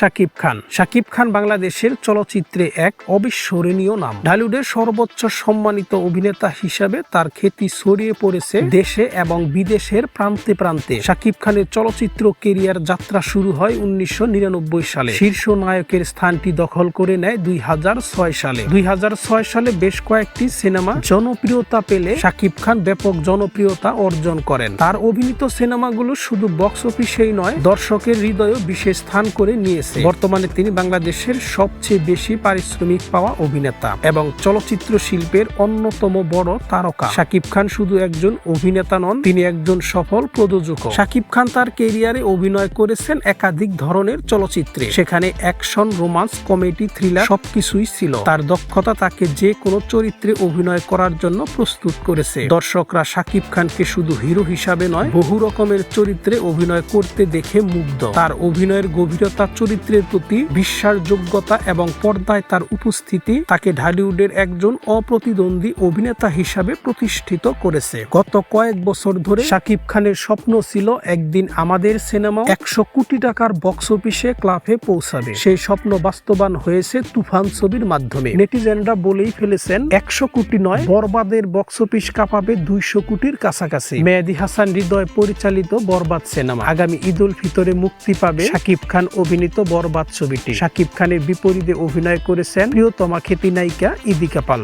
শাকিব খান। শাকিব খান বাংলাদেশের চলচ্চিত্রে এক অবিস্মরণীয় নাম। ঢালিউডের সর্বোচ্চ সম্মানিত অভিনেতা হিসাবে তার খ্যাতি ছড়িয়ে পড়েছে দেশে এবং বিদেশের প্রান্তে প্রান্তে। শাকিব খানের চলচ্চিত্র কেরিয়ার যাত্রা শুরু হয় উনিশশো নিরানব্বই সালে। শীর্ষ নায়কের স্থানটি দখল করে নেয় দুই হাজার ছয় সালে। দুই হাজার ছয় সালে বেশ কয়েকটি সিনেমা জনপ্রিয়তা পেলে শাকিব খান ব্যাপক জনপ্রিয়তা অর্জন করেন। তার অভিনীত সিনেমাগুলো শুধু বক্স অফিসেই নয়, দর্শকের হৃদয়েও বিশেষ স্থান করে নিয়েছে। বর্তমানে তিনি বাংলাদেশের সবচেয়ে বেশি পারিশ্রমিক পাওয়া অভিনেতা এবং চলচ্চিত্র শিল্পের অন্যতম বড় তারকা। শাকিব খান শুধু একজন অভিনেতা নন, তিনি একজন সফল প্রযোজক। শাকিব খান তার কেরিয়ারে অভিনয় করেছেন একাধিক ধরনের চলচ্চিত্রে। সেখানে অ্যাকশন, রোমান্স, কমেডি, থ্রিলার সবকিছুই ছিল। তার দক্ষতা তাকে যে কোনো চরিত্রে অভিনয় করার জন্য প্রস্তুত করেছে। দর্শকরা শাকিব খানকে শুধু হিরো হিসাবে নয়, বহু রকমের চরিত্রে অভিনয় করতে দেখে মুগ্ধ। তার অভিনয়ের গভীরতা চরিত্রের প্রতি বিশ্বাসযোগ্যতা এবং পর্দায় তার উপস্থিতি তাকে ঢালিউডের একজন অপ্রতিদ্বন্দ্বী অভিনেতা হিসাবে প্রতিষ্ঠিত করেছে। গত কয়েক বছর ধরে শাকিব খানের স্বপ্ন ছিল একদিন আমাদের সিনেমা একশো কোটি টাকার বক্স অফিসে ক্লাবে পৌঁছাবে। সেই স্বপ্ন বাস্তবায়ন হয়েছে তুফান ছবির মাধ্যমে। নেটিজেনরা বলেই ফেলেছেন, একশো কোটি নয়, বরবাদের বক্স অফিস কাঁপাবে দুইশো কোটির কাছাকাছি। মেহেদি হাসান হৃদয় পরিচালিত বরবাদ সিনেমা। আগামী ঈদ উল ফিতরে মুক্তি পাবে শাকিব খান অভিনীত বরবাদ ছবিটি। শাকিব খানের বিপরীতে অভিনয় করেছেন প্রিয়তমা খ্যাতি নায়িকা ইদিকা পাল।